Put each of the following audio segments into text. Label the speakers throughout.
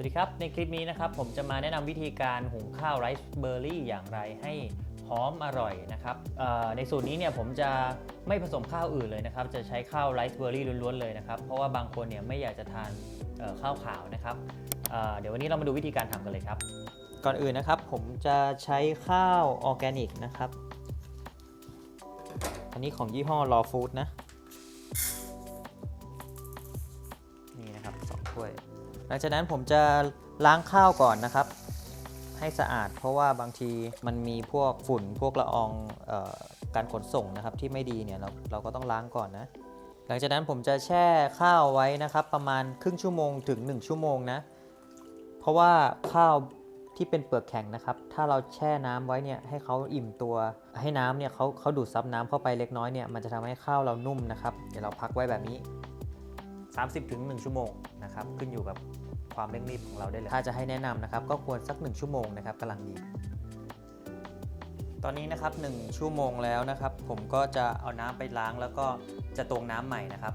Speaker 1: สวัสดีครับ ในคลิปนี้นะครับผมจะมาแนะนำวิธีการหุงข้าวไรซ์เบอร์รี่อย่างไรให้หอมอร่อยนะครับในสูตรนี้เนี่ยผมจะไม่ผสมข้าวอื่นเลยนะครับ จะใช้ข้าวไรซ์เบอร์รี่ล้วนๆเลยนะครับ เพราะว่าบางคนเนี่ยไม่อยากจะทานข้าวขาวนะครับเเดี๋ยววันนี้เรามาดูวิธีการทำกันเลยครับ ก่อนอื่นนะครับผมจะใช้ข้าวออร์แกนิกนะครับ อันนี้ของยี่ห้อ Raw Food นะ นี่นะครับสองถ้วย หลังจากนั้นผมจะล้างข้าวก่อนนะครับ ให้สะอาด เพราะว่าบางทีมันมีพวกฝุ่นพวกละอองออการขนส่งนะครับที่ไม่ดีเนี่ยเราเราก็ต้องล้างก่อนนะ หลังจากนั้นผมจะแช่ข้าวไว้นะครับ ประมาณครึ่งชั่วโมงถึง 1 ชั่วโมงนะ เพราะว่าข้าวที่เป็นเปลือกแข็งนะครับ ถ้าเราแช่น้ำไว้เนี่ยให้เขาอิ่มตัว ให้น้ำเนี่ยเขาเขาดูดซับน้ำเข้าไปเล็กน้อยเนี่ยมันจะทำให้ข้าวเรานุ่มนะครับ เดี๋ยวเราพักไว้แบบนี้ 30ถึง1ชั่วโมงนะครับขึ้นอยู่กับความเร่งรีบของเราได้เลย ถ้าจะให้แนะนำนะครับก็ควรสัก 1 ชั่วโมงนะครับกำลังดี ตอนนี้นะครับ 1 ชั่วโมงแล้วนะครับ ผมก็จะเอาน้ำไปล้างแล้วก็จะตวงน้ำใหม่นะครับ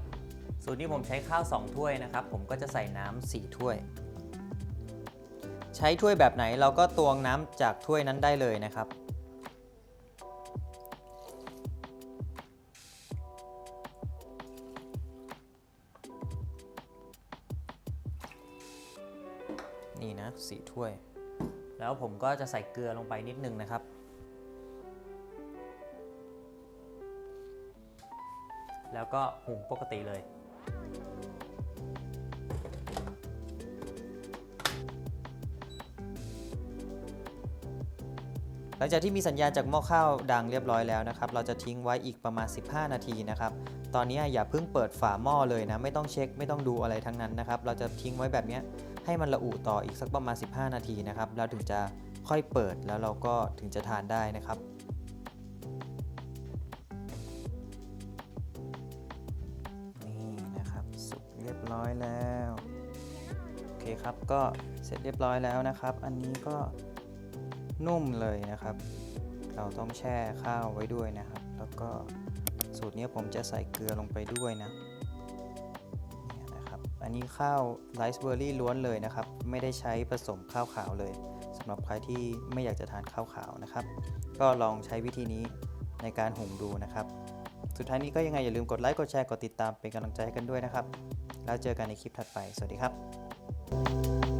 Speaker 1: สูตรนี้ผมใช้ข้าว 2 ถ้วยนะครับ ผมก็จะใส่น้ำ4ถ้วย ใช้ถ้วยแบบไหนเราก็ตวงน้ำจากถ้วยนั้นได้เลยนะครับ นี่นะสี่ถ้วย แล้วผมก็จะใส่เกลือลงไปนิดนึงนะครับ แล้วก็หุงปกติเลยหลังจากที่มีสัญญาณจากหม้อข้าวดังเรียบร้อยแล้วนะครับ เราจะทิ้งไว้อีกประมาณ 15 นาทีนะครับ ตอนนี้อย่าเพิ่งเปิดฝาหม้อเลยนะ ไม่ต้องเช็ค ไม่ต้องดูอะไรทั้งนั้นนะครับ เราจะทิ้งไว้แบบนี้ ให้มันระอุต่ออีกสักประมาณ 15 นาทีนะครับ แล้วถึงจะค่อยเปิดแล้วเราก็ถึงจะทานได้นะครับนี่นะครับสุกเรียบร้อยแล้วโอเคครับก็เสร็จเรียบร้อยแล้วนะครับ อันนี้ก็นุ่มเลยนะครับ เราต้องแช่ข้าวไว้ด้วยนะครับ แล้วก็สูตรนี้ผมจะใส่เกลือลงไปด้วยนะ อันนี้ข้าวไรซ์เบอร์รี่ล้วนเลยนะครับ ไม่ได้ใช้ผสมข้าวขาวเลยสำหรับใครที่ไม่อยากจะทานข้าวขาวนะครับ ก็ลองใช้วิธีนี้ในการหุงดูนะครับ สุดท้ายนี้ก็ยังไงอย่าลืมกดไลค์กดแชร์กดติดตามเป็นกำลังใจให้กันด้วยนะครับ แล้วเจอกันในคลิปถัดไป สวัสดีครับ